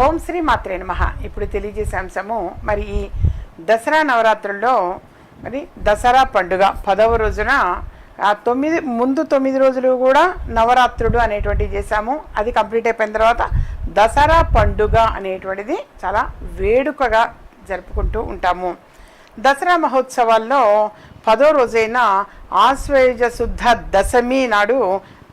ఓం శ్రీ మాత్రే నమ. ఇప్పుడు తెలియజేసే అంశము మరి ఈ దసరా నవరాత్రుల్లో మరి దసరా పండుగ పదవ రోజున ఆ తొమ్మిది ముందు తొమ్మిది రోజులు కూడా నవరాత్రుడు అనేటువంటివి చేశాము. అది కంప్లీట్ అయిపోయిన తర్వాత దసరా పండుగ అనేటువంటిది చాలా వేడుకగా జరుపుకుంటూ ఉంటాము. దసరా మహోత్సవాల్లో పదో రోజైన ఆశ్వయుజ శుద్ధ దశమి నాడు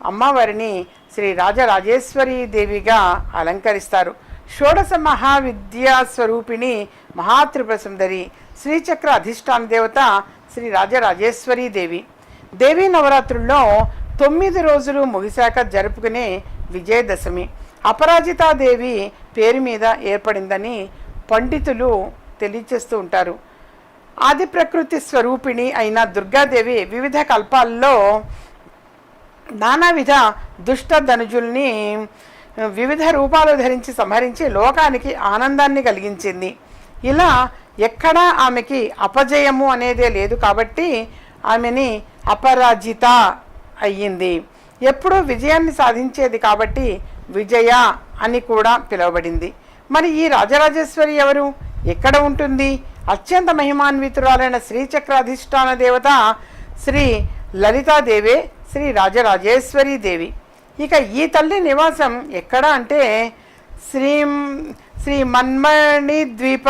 అమ్మవారిని శ్రీ రాజరాజేశ్వరి దేవిగా అలంకరిస్తారు. షోడశ మహావిద్యా స్వరూపిణి మహాత్రిపుర సుందరి శ్రీచక్ర అధిష్టాన దేవత శ్రీ రాజరాజేశ్వరీ దేవి. దేవీ నవరాత్రుల్లో తొమ్మిది రోజులు ముగిశాక జరుపుకునే విజయదశమి. అపరాజితాదేవి పేరు మీద ఏర్పడిందని పండితులు తెలియచేస్తూ ఉంటారు. ఆది ప్రకృతి స్వరూపిణి అయిన దుర్గాదేవి వివిధ కల్పాల్లో నానావిధ దుష్ట ధనుజుల్ని వివిధ రూపాలు ధరించి సంహరించి లోకానికి ఆనందాన్ని కలిగించింది. ఇలా ఎక్కడా ఆమెకి అపజయము అనేదే లేదు కాబట్టి ఆమెని అపరాజిత అయ్యింది. ఎప్పుడూ విజయాన్ని సాధించేది కాబట్టి విజయ అని కూడా పిలువబడింది. మరి ఈ రాజరాజేశ్వరి ఎవరు? ఎక్కడ ఉంటుంది? అత్యంత మహిమాన్వితురాలైన శ్రీచక్రాధిష్టాన దేవత శ్రీ లలితాదేవే శ్రీ రాజరాజేశ్వరీ దేవి. ఇక ఈ తల్లి నివాసం ఎక్కడ అంటే శ్రీ శ్రీ మన్మణి ద్వీప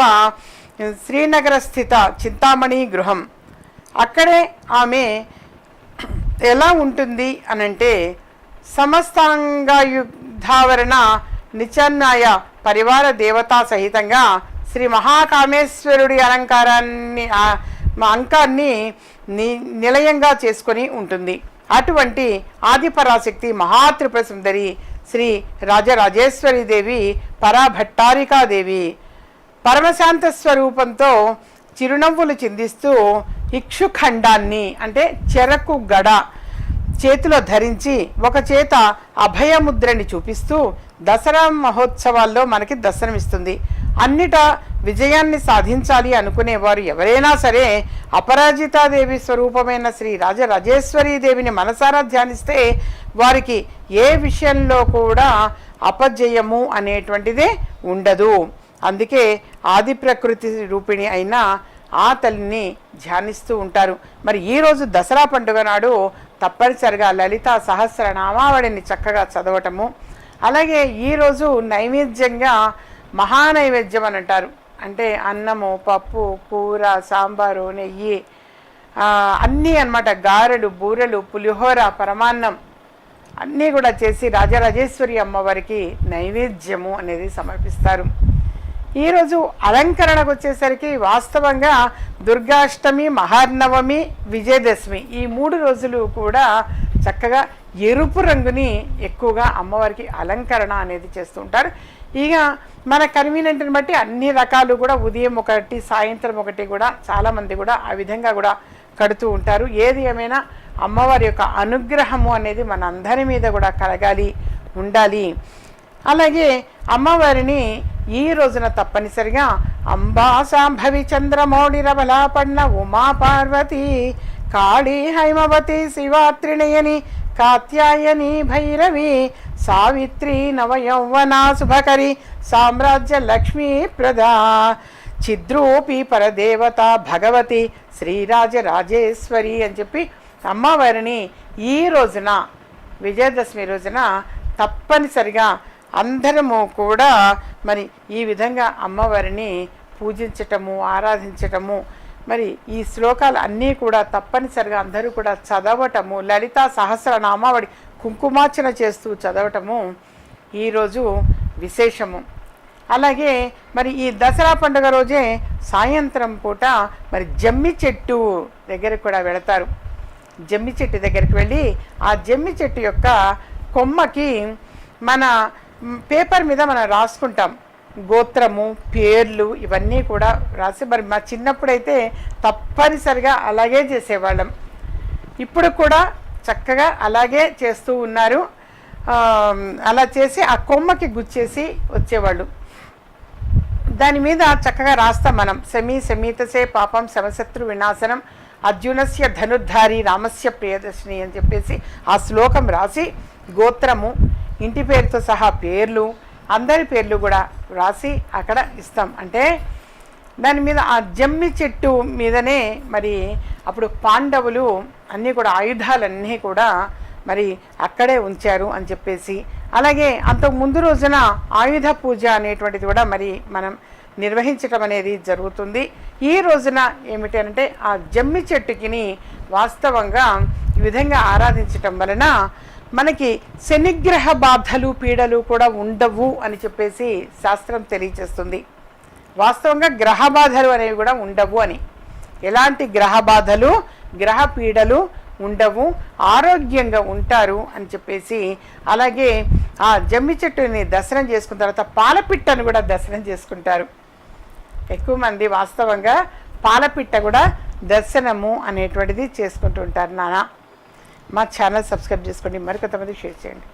శ్రీనగర స్థిత చింతామణి గృహం. అక్కడే ఆమె ఎలా ఉంటుంది అనంటే సమస్తాంగాయుధావరణ నిచన్నాయ పరివార దేవతా సహితంగా శ్రీ మహాకామేశ్వరుడి అలంకారాన్ని అంకాన్ని ని నిలయంగా చేసుకొని ఉంటుంది. అటువంటి ఆదిపరాశక్తి మహాత్రిపుర సుందరి శ్రీ రాజరాజేశ్వరి దేవి పరాభట్టారికాదేవి. పరమశాంత స్వరూపంతో చిరునవ్వులు చిందిస్తూ ఇక్షుఖండాన్ని అంటే చెరకు గడ చేతిలో ధరించి ఒక చేత అభయముద్రని చూపిస్తూ దసరా మహోత్సవాల్లో మనకి దర్శనమిస్తుంది. అన్నిట విజయాన్ని సాధించాలి అనుకునేవారు ఎవరైనా సరే అపరాజితాదేవి స్వరూపమైన శ్రీ రాజరాజేశ్వరీ దేవిని మనసారా ధ్యానిస్తే వారికి ఏ విషయంలో కూడా అపజయము అనేటువంటిదే ఉండదు. అందుకే ఆది ప్రకృతి రూపిణి అయిన ఆ తల్లిని ధ్యానిస్తూ ఉంటారు. మరి ఈరోజు దసరా పండుగ నాడు తప్పనిసరిగా లలిత సహస్రనామావళిని చక్కగా చదవటము. అలాగే ఈరోజు నైవేద్యంగా మహానైవేద్యం అని అంటారు. అంటే అన్నము పప్పు కూర సాంబారు నెయ్యి అన్నీ అన్నమాట. గారెలు బూరెలు పులిహోర పరమాన్నం అన్నీ కూడా చేసి రాజరాజేశ్వరి అమ్మవారికి నైవేద్యము అనేది సమర్పిస్తారు. ఈరోజు అలంకరణకు వచ్చేసరికి వాస్తవంగా దుర్గాష్టమి మహానవమి విజయదశమి ఈ మూడు రోజులు కూడా చక్కగా ఎరుపు రంగుని ఎక్కువగా అమ్మవారికి అలంకరణ అనేది చేస్తూ ఉంటారు. ఇక మన కన్వీనియంట్ని బట్టి అన్ని రకాలు కూడా ఉదయం ఒకటి సాయంత్రం ఒకటి కూడా చాలామంది కూడా ఆ విధంగా కూడా కడుతూ ఉంటారు. ఏది ఏమైనా అమ్మవారి యొక్క అనుగ్రహము అనేది మన అందరి మీద కూడా కలగాలి ఉండాలి. అలాగే అమ్మవారిని ఈ రోజున తప్పనిసరిగా అంబా సాంభవి చంద్రమౌళి రబలాపన్న ఉమా పార్వతి కాళీ హైమవతి శివాత్రిణయని కాత్యాయని భైరవి సావిత్రి నవయౌవనా శుభకరి సామ్రాజ్య లక్ష్మీ ప్రదా చిద్రూపి పరదేవత భగవతి శ్రీరాజరాజేశ్వరి అని చెప్పి అమ్మవారిని ఈ రోజున విజయదశమి రోజున తప్పనిసరిగా అందరము కూడా మరి ఈ విధంగా అమ్మవారిని పూజించటము ఆరాధించటము మరి ఈ శ్లోకాలు అన్నీ కూడా తప్పనిసరిగా అందరూ కూడా చదవటము లలితా సహస్రనామావళి కుంకుమార్చన చేస్తూ చదవటము ఈరోజు విశేషము. అలాగే మరి ఈ దసరా పండుగ రోజే సాయంత్రం పూట మరి జమ్మి చెట్టు దగ్గరకు కూడా వెళతారు. జమ్మి చెట్టు దగ్గరికి వెళ్ళి ఆ జమ్మి చెట్టు యొక్క కొమ్మకి మన పేపర్ మీద మనం రాసుకుంటాం. గోత్రము పేర్లు ఇవన్నీ కూడా రాసి మరి మా చిన్నప్పుడైతే తప్పనిసరిగా అలాగే చేసేవాళ్ళం. ఇప్పుడు కూడా చక్కగా అలాగే చేస్తూ ఉన్నారు. అలా చేసి ఆ కొమ్మకి గుచ్చేసి వచ్చేవాళ్ళు. దాని మీద చక్కగా రాస్తాం మనం. సెమీ శమీతసే పాపం సమశత్రు వినాశనం అర్జునస్య ధనుర్ధారి రామస్య ప్రియదర్శిని అని చెప్పేసి ఆ శ్లోకం రాసి గోత్రము ఇంటి పేరుతో సహా పేర్లు అందరి పేర్లు కూడా రాసి అక్కడ ఇస్తాం. అంటే దాని మీద ఆ జమ్మి చెట్టు మీదనే మరి అప్పుడు పాండవులు అన్నీ కూడా ఆయుధాలన్నీ కూడా మరి అక్కడే ఉంచారు అని చెప్పేసి. అలాగే అంతకు ముందు రోజున ఆయుధ పూజ అనేటువంటిది కూడా మరి మనం నిర్వహించటం అనేది జరుగుతుంది. ఈ రోజున ఏమిటి అంటే ఆ జమ్మి చెట్టుకిని వాస్తవంగా ఈ విధంగా ఆరాధించటం వలన మనకి శనిగ్రహ బాధలు పీడలు కూడా ఉండవు అని చెప్పేసి శాస్త్రం తెలియజేస్తుంది. వాస్తవంగా గ్రహ బాధలు అనేవి కూడా ఉండవు అని. ఎలాంటి గ్రహ బాధలు గ్రహ పీడలు ఉండవు ఆరోగ్యంగా ఉంటారు అని చెప్పేసి అలాగే ఆ జమ్మి చెట్టుని దర్శనం చేసుకున్న తర్వాత పాలపిట్టను కూడా దర్శనం చేసుకుంటారు. ఎక్కువ మంది వాస్తవంగా పాలపిట్ట కూడా దర్శనము అనేటువంటిది చేసుకుంటుంటారు నానా. నాన్న మా ఛానల్ సబ్స్క్రైబ్ చేసుకోండి. మరికొంతమంది షేర్ చేయండి.